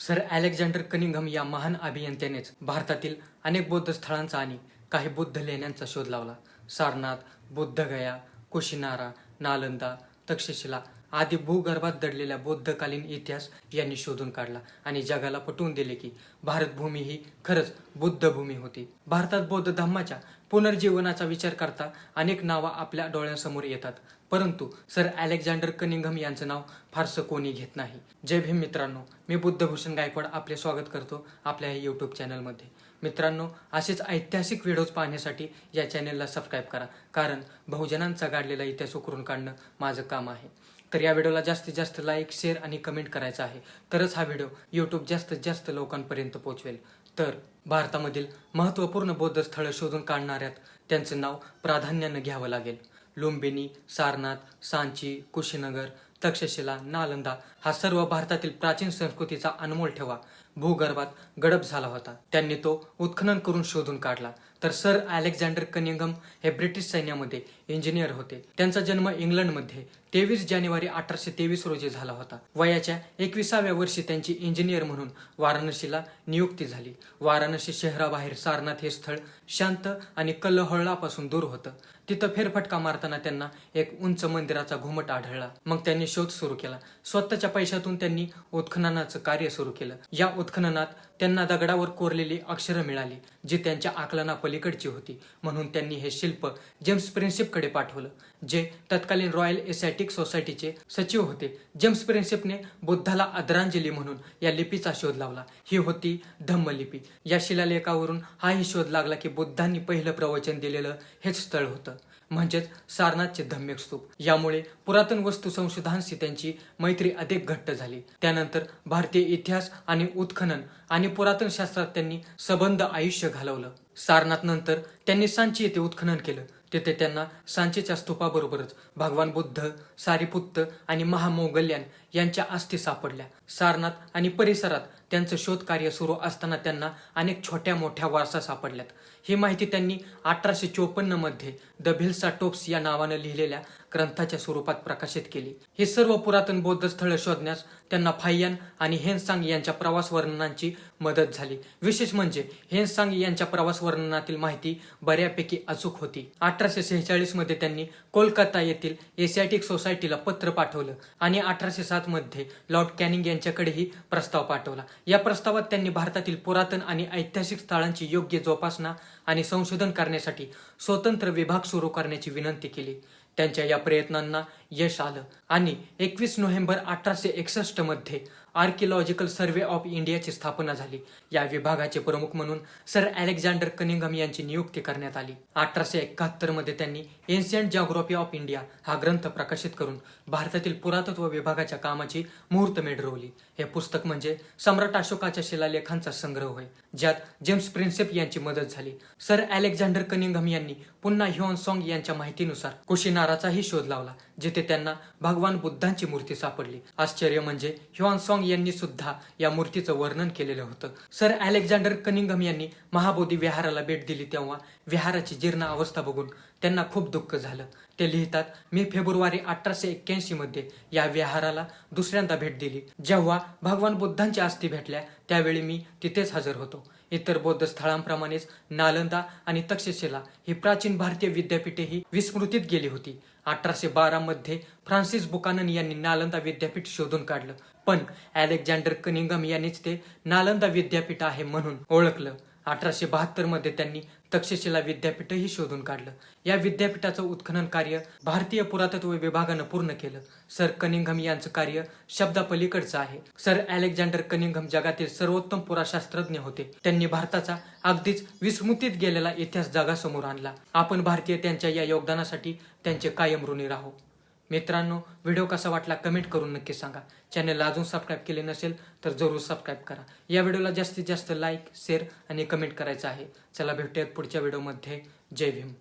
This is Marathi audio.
सर अलेक्झांडर कनिंगम या महान अभियंत्यानेच भारतातील अनेक बौद्ध स्थळांचा आणि काही बुद्ध लेण्यांचा शोध लावला. सारनाथ बुद्धगया कुशिनारा नालंदा तक्षशिला आधी भूगर्भात दडलेल्या बौद्धकालीन इतिहास यांनी शोधून काढला आणि जगाला पटवून दिले की भारतभूमी ही खरंच बुद्ध भूमी होती. भारतात बौद्ध धम्माच्या पुनर्जीवनाचा विचार करता अनेक नावं आपल्या डोळ्यांसमोर येतात. परंतु सर अलेक्झांडर कनिंगम यांचं नाव फारसं कोणी घेत नाही. जय भीम मित्रांनो मी बुद्धभूषण गायकवाड आपले स्वागत करतो आपल्या यूट्यूब चॅनलमध्ये मित्रांनो असेच ऐतिहासिक व्हिडिओज पाहण्यासाठी या चॅनलला सबस्क्राईब करा कारण बहुजनांचा गाडलेला इतिहास उकरून काढणं माझं काम आहे. तर या व्हिडिओला जास्तीत जास्त लाईक शेअर आणि कमेंट करायचं आहे. तरच हा व्हिडिओ यूट्यूब जास्तीत जास्त लोकांपर्यंत पोहोचवेल. तर भारतामधील महत्त्वपूर्ण बौद्ध स्थळं शोधून काढणाऱ्यात त्यांचं नाव प्राधान्यानं घ्यावं लागेल. लुंबिनी सारनाथ सांची कुशीनगर तक्षशिला नालंदा हा सर्व भारतातील प्राचीन संस्कृतीचा अनमोल ठेवा. भूगर्भात गडप झाला होता. त्यांनी तो उत्खनन करून शोधून काढला. तर सर अलेक्झांडर कनिंगम हे ब्रिटिश सैन्यामध्ये इंजिनियर होते. त्यांचा जन्म इंग्लंडमध्ये तेवीस जानेवारी अठराशे तेवीस रोजी झाला होता. वयाच्या एकविसाव्या वर्षी त्यांची इंजिनियर म्हणून वाराणसीला नियुक्ती झाली. वाराणसी शहराबाहेर सारनाथ हे स्थळ शांत आणि कल्लोहळापासून दूर होतं. तिथं फेरफटका मारताना त्यांना एक उंच मंदिराचा घुमट आढळला. मग त्यांनी शोध सुरू केला. स्वतःच्या पैशातून त्यांनी उत्खननाचं कार्य सुरू केलं. या उत्खननात त्यांना दगडावर कोरलेली अक्षरं मिळाली जी त्यांच्या आकलना पलीकडची होती. म्हणून त्यांनी हे शिल्प जेम्स प्रिन्सिपकडे पाठवलं जे तत्कालीन रॉयल एसॅटिक सोसायटीचे सचिव होते. जेम्स प्रिन्सिपने बुद्धाला आदरांजली म्हणून या लिपीचा शोध लावला. ही होती धम्मलिपी. या शिलालेखावरून हाही शोध लागला की बुद्धांनी पहिलं प्रवचन दिलेलं हेच स्थळ होतं. म्हणजेच सारनाथचे धम्यक स्तूप यामुळे पुरातन वस्तू संशोधनशी त्यांची मैत्री अधिक घट्ट झाली. त्यानंतर भारतीय इतिहास आणि उत्खनन आणि पुरातन शास्त्रात त्यांनी सबंध आयुष्य घालवलं. सारनाथ नंतर त्यांनी सांची येथे उत्खनन केलं. तेथे त्यांना सांचीच्या स्तूपाबरोबरच भगवान बुद्ध सारीपुत्त आणि महामोगल्यान यांच्या अस्थी सापडल्या. सारनाथ आणि परिसरात त्यांचं शोधकार्य सुरू असताना त्यांना अनेक छोट्या मोठ्या वारसा सापडल्यात. ही माहिती त्यांनी अठराशे चोपन्नमध्ये द भिल्सा टोप्स या नावानं लिहिलेल्या ग्रंथाच्या स्वरूपात प्रकाशित केली. ही सर्व पुरातन बौद्ध स्थळं शोधण्यास त्यांना फाय्यान आणि हेनसांग यांच्या प्रवास वर्णनांची मदत झाली. विशेष म्हणजे हेनसांग यांच्या प्रवास वर्णनातील माहिती बऱ्यापैकी अचूक होती. अठराशे सेहेचाळीसमध्ये त्यांनी कोलकाता येथील एशियाटिक सोसायटीला पत्र पाठवलं आणि अठराशे सात मध्ये लॉर्ड कॅनिंग यांच्याकडेही प्रस्ताव पाठवला. या प्रस्तावात त्यांनी भारतातील पुरातन आणि ऐतिहासिक स्थळांची योग्य जोपासना आणि संशोधन करण्यासाठी स्वतंत्र विभाग सुरू करण्याची विनंती केली. त्यांच्या या प्रयत्नांना यश आलं. आणि एकवीस नोव्हेंबर अठराशे एकसष्टमध्ये आर्किओलॉजिकल सर्व्हे ऑफ इंडियाची स्थापना झाली. या विभागाचे प्रमुख म्हणून सर अलेक्झांडर कनिंगम यांची नियुक्ती करण्यात आली. अठराशे एकाहत्तरमध्ये त्यांनी एन्शियंट जॉग्रॉफी ऑफ इंडिया हा ग्रंथ प्रकाशित करून भारतातील पुरातत्व विभागाच्या कामाची मुहूर्तमेढ रोवली हे पुस्तक म्हणजे सम्राट अशोकाच्या शिलालेखांचा संग्रह होय ज्यात जेम्स प्रिन्सेप यांची मदत झाली. सर अलेक्झांडर कनिंगम यांनी पुन्हा ह्युऑन सॉंग यांच्या माहितीनुसार किनाराचाही शोध लावला जिथे त्यांना भगवान बुद्धांची मूर्ती सापडली. आश्चर्य म्हणजे ह्युआन सॉंग यांनी सुद्धा या मूर्तीचं वर्णन केलेलं होतं. सर अलेक्झांडर कनिंगम यांनी महाबोधी विहाराला भेट दिली तेव्हा विहाराची जीर्ण अवस्था बघून त्यांना खूप दुःख झालं. ते लिहितात मी फेब्रुवारी अठराशे एक्क्याऐंशी मध्ये या विहाराला दुसऱ्यांदा भेट दिली. जेव्हा भगवान बुद्धांच्या अस्थी भेटल्या त्यावेळी मी तिथेच हजर होतो. इतर बौद्ध स्थळांप्रमाणेच नालंदा आणि तक्षशिला ही प्राचीन भारतीय विद्यापीठेही विस्मृतीत गेली होती. अठराशे बारा मध्ये फ्रान्सिस बुकानन यांनी नालंदा विद्यापीठ शोधून काढलं. पण अलेक्झांडर कनिंगम यांनीच ते नालंदा विद्यापीठ आहे म्हणून ओळखलं. अठराशे बहात्तरमध्ये त्यांनी तक्षशिला विद्यापीठही शोधून काढलं. या विद्यापीठाचं उत्खनन कार्य भारतीय पुरातत्व विभागानं पूर्ण केलं. सर कनिंघम यांचं कार्य शब्दापलीकडचं आहे. सर अलेक्झांडर कनिंघम जगातील सर्वोत्तम पुराशास्त्रज्ञ होते. त्यांनी भारताचा अगदीच विस्मृतीत गेलेला इतिहास जगासमोर आणला. आपण भारतीय त्यांच्या या योगदानासाठी त्यांचे कायम ऋणी राहू. मित्रांनो व्हिडिओ कसा वाटला कमेंट करून नक्की सांगा. चॅनलला अजून सबस्क्राईब केले नसेल तर जरूर सबस्क्राईब करा. या व्हिडिओला जास्तीत जास्त लाईक शेअर आणि कमेंट करायचं आहे. चला भेटूयात पुढच्या व्हिडिओमध्ये. जय भीम.